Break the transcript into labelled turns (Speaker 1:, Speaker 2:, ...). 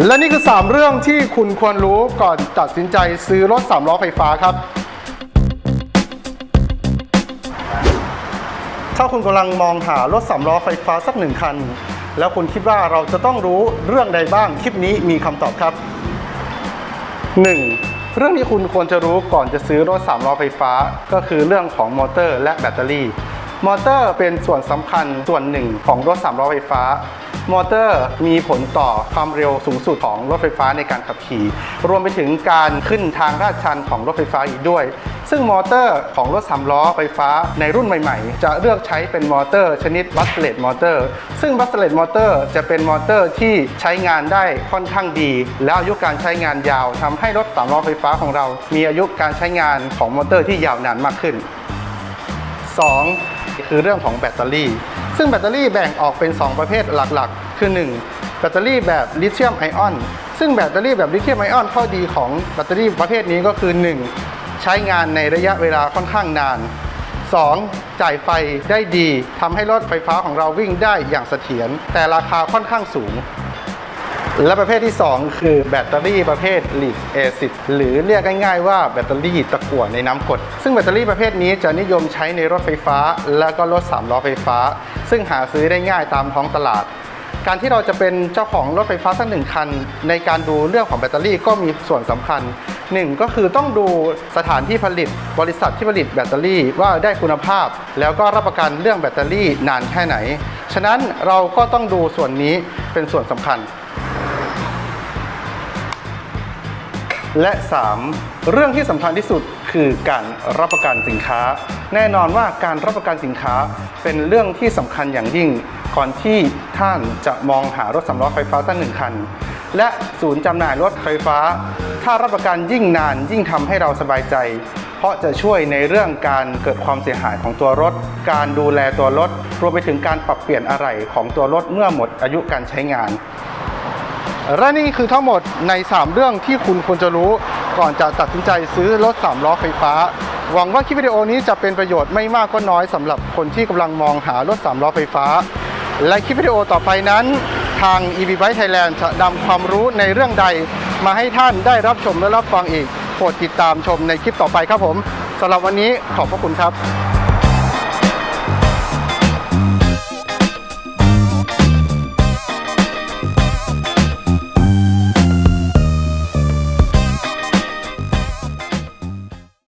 Speaker 1: และนี่คือ 3 เรื่องที่คุณควรรู้ก่อนตัดสินใจซื้อรถ 3 ล้อไฟฟ้าครับ ถ้าคุณกำลังมองหารถ 3 ล้อไฟฟ้าสักหนึ่งคัน แล้วคุณคิดว่าเราจะต้องรู้เรื่องใดบ้าง คลิปนี้มีคำตอบครับ 1. เรื่องที่คุณควรจะรู้ก่อนจะซื้อรถ 3 ล้อไฟฟ้า ก็คือเรื่องของมอเตอร์และแบตเตอรี่ มอเตอร์เป็นส่วนสำคัญส่วนหนึ่งของรถ 3 ล้อไฟฟ้า มอเตอร์มีผลต่อความเร็วสูงสุดของรถไฟฟ้าในการขับขี่ รวมไปถึงการขึ้นทางลาดชันของรถไฟฟ้าอีกด้วย ซึ่งมอเตอร์ของรถ3ล้อไฟฟ้าในรุ่นใหม่ ๆ จะเลือกใช้เป็นมอเตอร์ชนิดบัสเลตมอเตอร์ ซึ่งบัสเลตมอเตอร์จะเป็นมอเตอร์ที่ใช้งานได้ค่อนข้างดี และอายุการใช้งานยาวทำให้รถ3ล้อไฟฟ้าของเรา มีอายุการใช้งานของมอเตอร์ที่ยาวนานมากขึ้น 2. คือเรื่องของแบตเตอรี่ ซึ่งแบตเตอรี่แบ่งออกเป็น 2 ประเภทหลักๆ คือ 1. แบตเตอรี่แบบลิเธียมไอออน ซึ่งแบตเตอรี่แบบลิเธียมไอออนข้อดีของแบตเตอรี่ประเภทนี้ก็คือ 1. ใช้งานในระยะเวลาค่อนข้างนาน 2. จ่ายไฟได้ดีทำให้รถไฟฟ้าของเราวิ่งได้อย่างเสถียรแต่ราคาค่อนข้างสูง และประเภทที่ 2 คือแบตเตอรี่ประเภท l ิ d acid หรือเรียกง่ายๆว่าแบตเตอรี่ตะกั่วในน้ำกรดซึ่งแบตเตอรี่ประเภทนี้จะนิยมใช้ในรถไฟฟ้า และก็รถ3ล้อไฟฟ้า ซึ่งหาซื้อได้ง่ายตามท้องตลาด การที่เราจะเป็นเจ้าของรถไฟฟ้าสักหนึ่งคัน ในการดูเรื่องของแบตเตอรี่ก็มีส่วนสำคัญหนึ่งก็คือต้องดูสถานที่ผลิตบริษัทที่ผลิตแบตเตอรี่ว่าได้คุณภาพ แล้วก็รับประกันเรื่องแบตเตอรี่นานแค่ไหน ฉะนั้นเราก็ต้องดูส่วนนี้เป็นส่วนสำคัญ และ 3. เรื่องที่สำคัญที่สุดคือการรับประกันสินค้า แน่นอนว่าการรับประกันสินค้าเป็นเรื่องที่สำคัญอย่างยิ่ง ก่อนที่ท่านจะมองหารถสำล้อไฟฟ้าสักหนึ่งคัน และศูนย์จำหน่ายรถไฟฟ้า ถ้ารับประกันยิ่งนานยิ่งทำให้เราสบายใจ เพราะจะช่วยในเรื่องการเกิดความเสียหายของตัวรถ การดูแลตัวรถ รวมไปถึงการปรับเปลี่ยนอะไหล่ของตัวรถเมื่อหมดอายุการใช้งาน และนี่คือทั้งหมดใน 3 เรื่องที่คุณควรจะรู้ ก่อนจะตัดสินใจซื้อรถ 3 ล้อไฟฟ้า หวังว่าคลิปวิดีโอนี้จะเป็นประโยชน์ไม่มากก็น้อยสำหรับคนที่กำลังมองหารถ 3 ล้อไฟฟ้า และคลิปวิดีโอต่อไปนั้น ทาง EV Bike Thailand จะนำความรู้ในเรื่องใด มาให้ท่านได้รับชมและรับฟังอีกโปรดติดตามชมในคลิปต่อไปครับผมสำหรับวันนี้ขอบพระคุณครับ